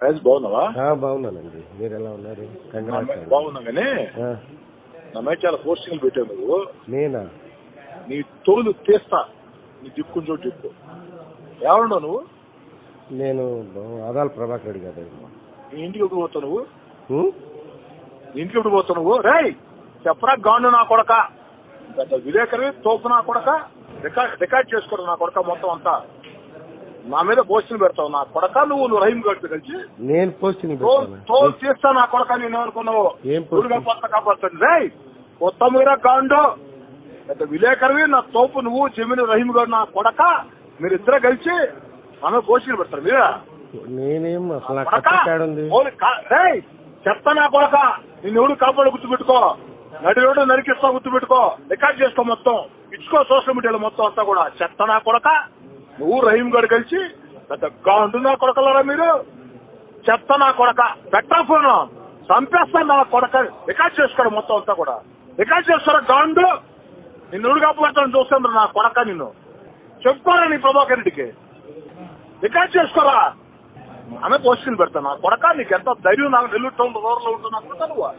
బాగున్నావా? బాగున్నానండి. మీరు ఎలా ఉన్నారు? నా కంగ్రాట్స్ మీద అండి. బాగున్నా కానీ ఆ, నా మీద చాలా పోస్టింగ్లు పెట్టావు నువ్వు. నేనా? నీ తోలు తీస్తా. నీ దిక్కుని చోటు దిక్కు. ఎవరున్నావు నువ్వు? నేను ఆదాల ప్రభాకర్ రెడ్డి గారు నీ ఇంటికి ఎప్పుడు పోతావు నువ్వు? నీ ఇంటికి ఎప్పుడు పోతావు నువ్వు? రేయ్! చెప్పరా గాండు నా కొడక. విలేకరి తోపు నా కొడక. రికార్డ్ రికార్డ్ చేసుకోరు నా కొడక మొత్తం అంతా. నా మీద పోస్టింగ్ పెడతావు. నా కొడక నువ్వు నువ్వు రహీం గడిపి కలిసి. నేను పోస్టింగ్ తోలు తీస్తా నా కొడక నేను అనుకున్నావు ఏం ఊరుగా పోస్టింగ్ కొత్త కాపాడుతుంది రేయ్ కొత్త మీరా గాండు. పెద్ద విలేకరివి నా తోపు నువ్వు జమీన్ రహీం గారు నా కొడక. మీరిద్దరు కలిసి మన పోస్టింగ్ పెడతారు. మీరా? నేనేం అసలు నాకు కొడక? కట్టకాడు ఉంది? ఓలి కా- రేయ్ చెత్త నా కొడక. నిన్ను ఎవడు కాపాడు గుర్తుపెట్టుకో నడి రోడ్డు నరికిస్తా గుర్తుపెట్టుకో రికార్డ్ చేసుకో మొత్తం. ఇచ్చుకో సోషల్ మీడియాలో మొత్తం అంతా కూడా. చెత్త నా కొడక. నువ్వు రహీం గారు కలిసి పెద్ద గాండు నా కొడకలరా మీరు? చెత్త నా కొడక. పెట్టా ఫోన్? చంపేస్తాను నా కొడక. రికార్డ్ చేసుకోడు మొత్తం అంతా కూడా. రికార్డ్ చేస్తారా గాండు? నిన్ను ఎవడు చూస్తాను నా కొడక నిన్ను. చెప్పుకోరా నీ ప్రభాకర్ రెడ్డికి. రికార్డ్ చేసుకోరా? ఆమె పోస్టులు పెడతా నా కొడక. నీకు ఎంత ధైర్యం నాకు నెల్లూరు టౌన్ రూరల్ ఉంటున్నా కొడక నువ్వు.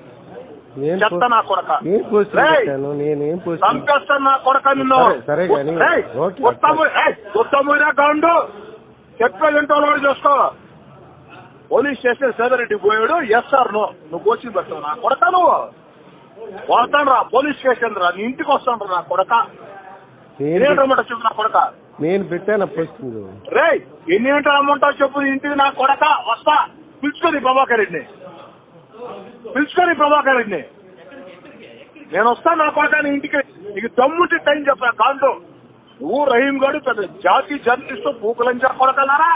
చెత్త నా కొడక. నేను చంపేస్తాను నా కొడక నిన్ను. సరే, కాండు చూసుకో. పోలీస్ స్టేషన్ సేదరెడ్డి పోయాడు ఎస్ సార్ నో. నువ్వు కోచింగ్ పెడతావు నా కొడక నువ్వు. వస్తాను రా పోలీస్ స్టేషన్ రా. నీ ఇంటికి వస్తాను రా నా కొడక. ఏంటన్నమాట చెప్పు నా కొడక. నేను పెట్టాను రే ఎన్ని గంటలు రమ్మంటావు చెప్పు ఇంటికి నా కొడక. వస్తా. పిలుచుకొని ప్రభాకర్ రెడ్డిని పిలుచుకొని ప్రభాకర్ అండి నేను వస్తాను నా కొడక నీ ఇంటికి. నీకు దమ్ముంటే టైం చెప్పా కాంటో నువ్వు రహీం గారు పెద్ద జాతి జర్నలిస్ట్ పూకులంజా కొడకన్నారా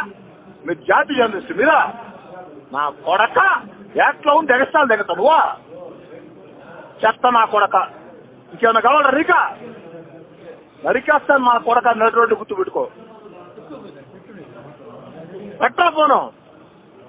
మీరు జాతి జర్నలిస్ట్ మీరా? నా కొడక? ఎట్లా ఉంటే ఎగస్తాను దిగతా నువ్వా? చెత్త నా కొడక. ఇంకేమన్నా కావాలా రీకా? నరికేస్తాను మా కొడక నడి రోడ్డు గుర్తు పెట్టుకో. పెట్టా పోను